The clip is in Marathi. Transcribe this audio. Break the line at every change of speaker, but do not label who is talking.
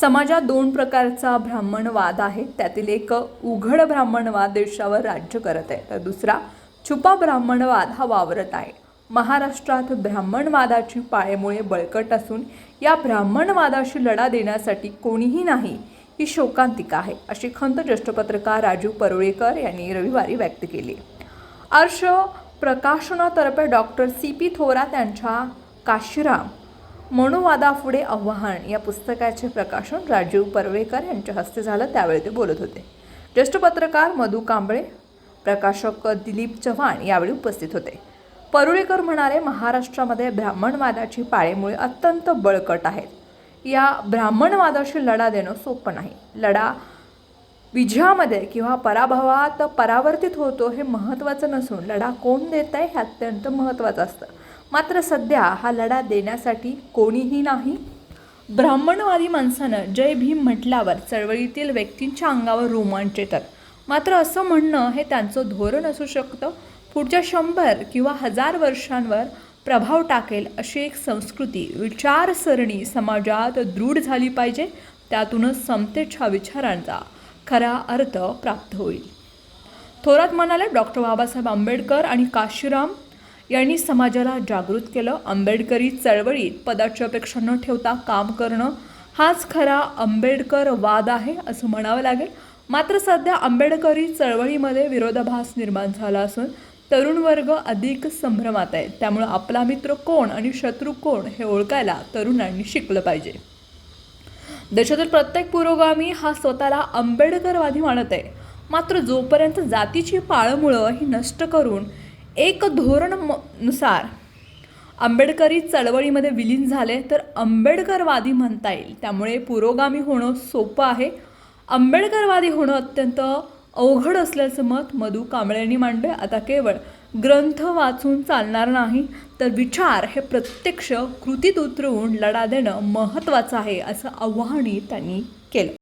समाजात दोन प्रकारचा ब्राह्मणवाद आहे. त्यातील एक उघड ब्राह्मणवाद देशावर राज्य करत आहे. तर दुसरा छुपा ब्राह्मणवाद हा वावरत आहे. महाराष्ट्रात ब्राह्मणवादाची पाळेमुळे बळकट असून या ब्राह्मणवादाशी लढा देण्यासाठी कोणीही नाही ही शोकांतिका आहे अशी खंत ज्येष्ठ पत्रकार राजू परुळेकर यांनी रविवारी व्यक्त केली. अर्श प्रकाशनातर्फे डॉक्टर सी पी थोरात यांच्या काशीराम मनुवादापुढे आव्हान या पुस्तकाचे प्रकाशन राजीव परवेकर यांच्या हस्ते झालं त्यावेळी ते बोलत होते. ज्येष्ठ पत्रकार मधु कांबळे प्रकाशक दिलीप चव्हाण यावेळी उपस्थित होते. परुळेकर म्हणाले महाराष्ट्रामध्ये ब्राह्मणवादाची पाळेमुळे अत्यंत बळकट आहेत. या ब्राह्मणवादाशी लढा देणं सोपं नाही. लढा विजयामध्ये किंवा पराभवात परावर्तित होतो हे महत्त्वाचं नसून लढा कोण देत आहे हे अत्यंत महत्त्वाचं असतं. मात्र सध्या हा लढा देण्यासाठी कोणीही नाही. ब्राह्मणवादी माणसानं जय भीम म्हटल्यावर चळवळीतील व्यक्तींच्या अंगावर रोमांच येतात मात्र असं म्हणणं हे त्यांचं धोरण असू शकतं. पुढच्या शंभर किंवा हजार वर्षांवर प्रभाव टाकेल अशी एक संस्कृती विचारसरणी समाजात दृढ झाली पाहिजे. त्यातूनच समतेच्या विचारांचा खरा अर्थ प्राप्त होईल. थोरात म्हणाले डॉक्टर बाबासाहेब आंबेडकर आणि काशीराम यांनी समाजाला जागृत केलं. आंबेडकरी चळवळीत पदाची अपेक्षा न ठेवता काम करणं हाच खरा आंबेडकर वाद आहे असं म्हणावं लागेल. मात्र सध्या आंबेडकरी चळवळीमध्ये विरोधाभास निर्माण झाला असून तरुण वर्ग अधिक संभ्रमात आहे. त्यामुळं आपला मित्र कोण आणि शत्रू कोण हे ओळखायला तरुणांनी शिकलं पाहिजे. देशातील प्रत्येक पुरोगामी हा स्वतःला आंबेडकरवादी मानत आहे. मात्र जोपर्यंत जातीची पाळमुळं ही नष्ट करून एक धोरण म- नुसार आंबेडकरी चळवळीमध्ये विलीन झाले तर आंबेडकरवादी म्हणता येईल. त्यामुळे पुरोगामी होणं सोपं आहे. आंबेडकरवादी होणं अत्यंत अवघड असल्याचं मत मधु कांबळे यांनी मांडले आता केवळ ग्रंथ वाचून चालणार नाही तर विचार हे प्रत्यक्ष कृतीत उतरवून लढा देणं महत्त्वाचं आहे असं आव्हानही त्यांनी केलं.